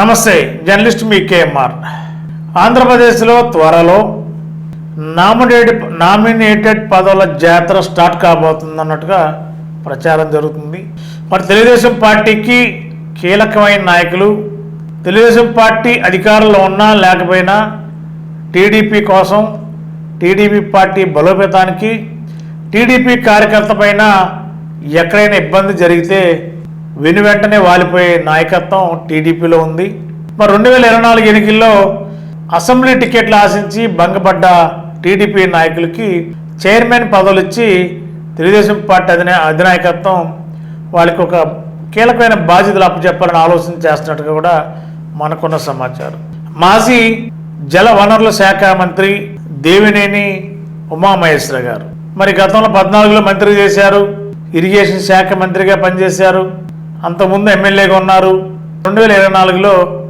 నమస్తే జర్నలిస్ట్ మీ కేఎంఆర్ ఆంధ్రప్రదేశ్లో త్వరలో నామినేటెడ్ నామినేటెడ్ పదవుల జాతర స్టార్ట్ కాబోతుందన్నట్టుగా ప్రచారం జరుగుతుంది. మరి తెలుగుదేశం పార్టీకి కీలకమైన నాయకులు తెలుగుదేశం పార్టీ అధికారంలో ఉన్నా లేకపోయినా టీడీపీ కోసం టీడీపీ పార్టీ బలోపేతానికి టీడీపీ కార్యకర్త పైన ఎక్కడైనా ఇబ్బంది జరిగితే వెను వెంటనే వాలిపోయే నాయకత్వం టీడీపీలో ఉంది. మరి రెండు వేల ఇరవై నాలుగు ఎన్నికల్లో అసెంబ్లీ టికెట్లు ఆశించి భంగపడ్డ టీడీపీ నాయకులకి చైర్మన్ పదవులు ఇచ్చి తెలుగుదేశం పార్టీ అధినా అధినాయకత్వం వాళ్ళకి ఒక కీలకమైన బాధ్యతలు అప్పచెప్పాలని ఆలోచన చేస్తున్నట్టుగా కూడా మనకున్న సమాచారం. మాజీ జల వనరుల శాఖ మంత్రి దేవినేని ఉమామహేశ్వర గారు. మరి గతంలో పద్నాలుగులో మంత్రి చేశారు. ఇరిగేషన్ శాఖ మంత్రిగా పనిచేశారు. అంతకుముందు ఎమ్మెల్యేగా ఉన్నారు. రెండు వేల ఇరవై నాలుగులో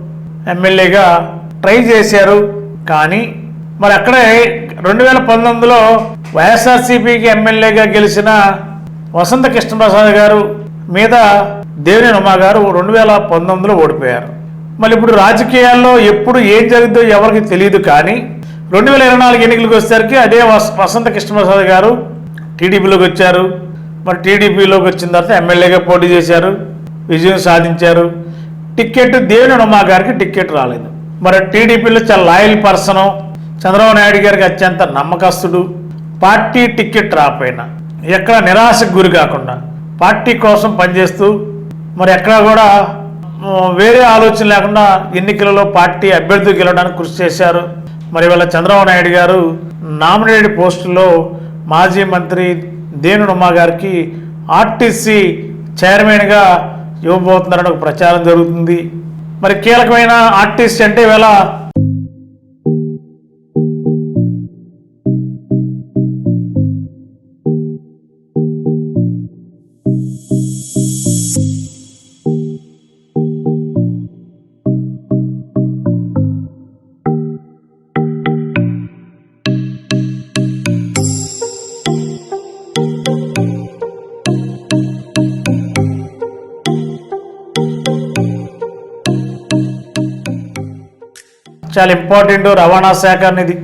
ఎమ్మెల్యేగా ట్రై చేశారు. కానీ మరి అక్కడే రెండు వేల పంతొమ్మిదిలో వైఎస్ఆర్సీపీకి ఎమ్మెల్యేగా గెలిచిన వసంత కృష్ణప్రసాద్ గారు మీద దేవినేని ఉమా గారు రెండు వేల పంతొమ్మిదిలో ఓడిపోయారు. మళ్ళీ ఇప్పుడు రాజకీయాల్లో ఎప్పుడు ఏం జరిగిందో ఎవరికి తెలియదు కానీ రెండు వేల ఇరవై నాలుగు ఎన్నికలకు వచ్చేసరికి అదే వస- వసంత కృష్ణప్రసాద్ గారు టీడీపీలోకి వచ్చారు. మరి టీడీపీలోకి వచ్చిన తర్వాత ఎమ్మెల్యేగా పోటీ చేశారు. విజయం సాధించారు. టిక్కెట్ దేవుని ఉమా గారికి టిక్కెట్ రాలేదు. మరి టీడీపీలో చాలా లాయల్ పర్సను చంద్రబాబు నాయుడు గారికి అత్యంత నమ్మకస్తుడు. పార్టీ టిక్కెట్ రాపోయినా ఎక్కడ నిరాశకు గురి కాకుండా పార్టీ కోసం పనిచేస్తూ మరి ఎక్కడ కూడా వేరే ఆలోచన లేకుండా ఎన్నికలలో పార్టీ అభ్యర్థి గెలవడానికి కృషి చేశారు. మరి ఇవాళ చంద్రబాబు నాయుడు గారు నామినేటెడ్ పోస్టులో మాజీ మంత్రి దేవుని ఉమా గారికి ఆర్టీసీ చైర్మన్గా ఇవ్వబోతున్నారని ఒక ప్రచారం జరుగుతుంది. మరి కీలకమైన ఆర్టిస్ట్ అంటే ఇవాళ చాలా ఇంపార్టెంట్ రవాణా శాఖ అనేది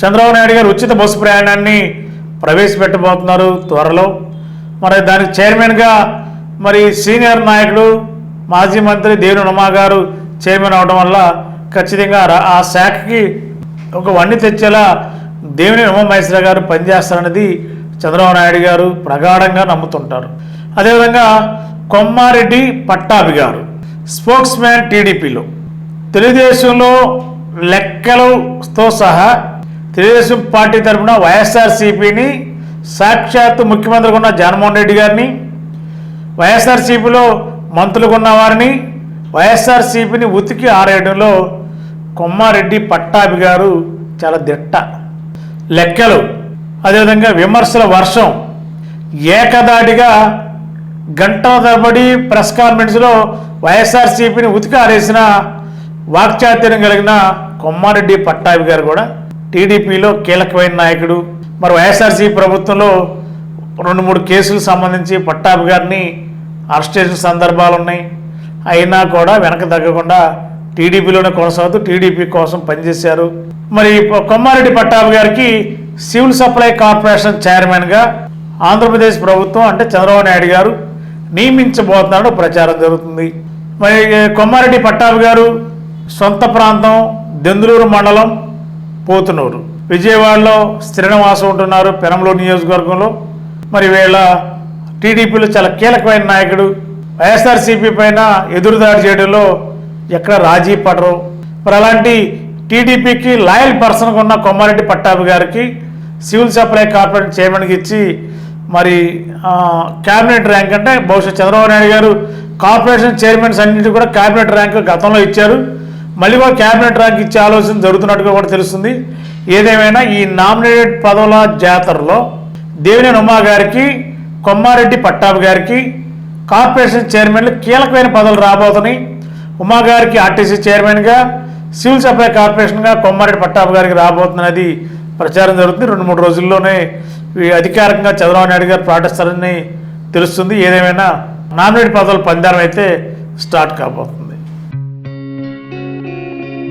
చంద్రబాబు నాయుడు గారు ఉచిత బస్సు ప్రయాణాన్ని ప్రవేశపెట్టబోతున్నారు త్వరలో. మరి దానికి చైర్మన్గా మరి సీనియర్ నాయకుడు మాజీ మంత్రి దేవిని ఉమా గారు చైర్మన్ అవడం వల్ల ఖచ్చితంగా రా- ఆ శాఖకి ఒక వన్ని తెచ్చేలా దేవిని ఉమామహేశ్వర గారు పనిచేస్తారన్నది చంద్రబాబు నాయుడు గారు ప్రగాఢంగా నమ్ముతుంటారు. అదేవిధంగా కొమ్మారెడ్డి పట్టాభి గారు స్పోక్స్ మ్యాన్ టీడీపీలో. తెలుగుదేశంలో లెక్కలతో సహా తెలుగుదేశం పార్టీ తరఫున వైఎస్ఆర్సీపీని సాక్షాత్తు ముఖ్యమంత్రిగా ఉన్న జగన్మోహన్ రెడ్డి గారిని వైఎస్ఆర్సీపీలో మంత్రులుగా ఉన్న వారిని వైఎస్ఆర్సీపీని ఉతికి ఆరేయడంలో కొమ్మారెడ్డి పట్టాభి గారు చాలా దిట్ట. లెక్కలు అదేవిధంగా విమర్శల వర్షం ఏకదాటిగా గంటల తరబడి ప్రెస్ కాన్ఫరెన్స్లో వైఎస్ఆర్సీపీని ఉతికి ఆరేసిన వాక్చాతుర్యం కలిగిన కొమ్మారెడ్డి పట్టాభి గారు కూడా టీడీపీలో కీలకమైన నాయకుడు. మరి వైఎస్ఆర్సీ ప్రభుత్వంలో రెండు మూడు కేసులకు సంబంధించి పట్టాభి గారిని అరెస్ట్ చేసిన సందర్భాలు ఉన్నాయి. అయినా కూడా వెనక తగ్గకుండా టీడీపీలోనే కొనసాగుతూ టీడీపీ కోసం పనిచేశారు. మరి కొమ్మారెడ్డి పట్టాభి గారికి సివిల్ సప్లై కార్పొరేషన్ చైర్మన్గా ఆంధ్రప్రదేశ్ ప్రభుత్వం అంటే చంద్రబాబు నాయుడు గారు నియమించబోతున్నాడు ప్రచారం జరుగుతుంది. మరి కొమ్మారెడ్డి పట్టాభి గారు సొంత ప్రాంతం దెందులూరు మండలం పోతునూరు. విజయవాడలో స్థిర నివాసం ఉంటున్నారు పెనంలో నియోజకవర్గంలో. మరి వీళ్ళ టీడీపీలో చాలా కీలకమైన నాయకుడు వైఎస్ఆర్సీపీ పైన ఎదురుదాడి చేయడంలో ఎక్కడ రాజీ పడరు. మరి అలాంటి టీడీపీకి లాయల్ పర్సన్గా ఉన్న కొమ్మారెడ్డి పట్టాభి గారికి సివిల్ సప్లై కార్పొరేట్ చైర్మన్కి ఇచ్చి మరి క్యాబినెట్ ర్యాంక్ అంటే బహుశా చంద్రబాబు నాయుడు గారు కార్పొరేషన్ చైర్మన్స్ అన్నింటి కూడా క్యాబినెట్ ర్యాంక్ గతంలో ఇచ్చారు. మళ్ళీ కూడా క్యాబినెట్ ర్యాంక్ ఇచ్చే ఆలోచన జరుగుతున్నట్టుగా కూడా తెలుస్తుంది. ఏదేమైనా ఈ నామినేటెడ్ పదవుల జాతరలో దేవినేని ఉమా గారికి కొమ్మారెడ్డి పట్టాభి గారికి కార్పొరేషన్ చైర్మన్లు కీలకమైన పదవులు రాబోతున్నాయి. ఉమా గారికి ఆర్టీసీ చైర్మన్గా సివిల్ సప్లై కార్పొరేషన్గా కొమ్మారెడ్డి పట్టాభి గారికి రాబోతున్నది ప్రచారం జరుగుతుంది. రెండు మూడు రోజుల్లోనే అధికారికంగా చంద్రబాబు నాయుడు గారు ప్రకటిస్తారని తెలుస్తుంది. ఏదేమైనా నామినేట్ పదవుల పందారం అయితే స్టార్ట్ కాబోతుంది.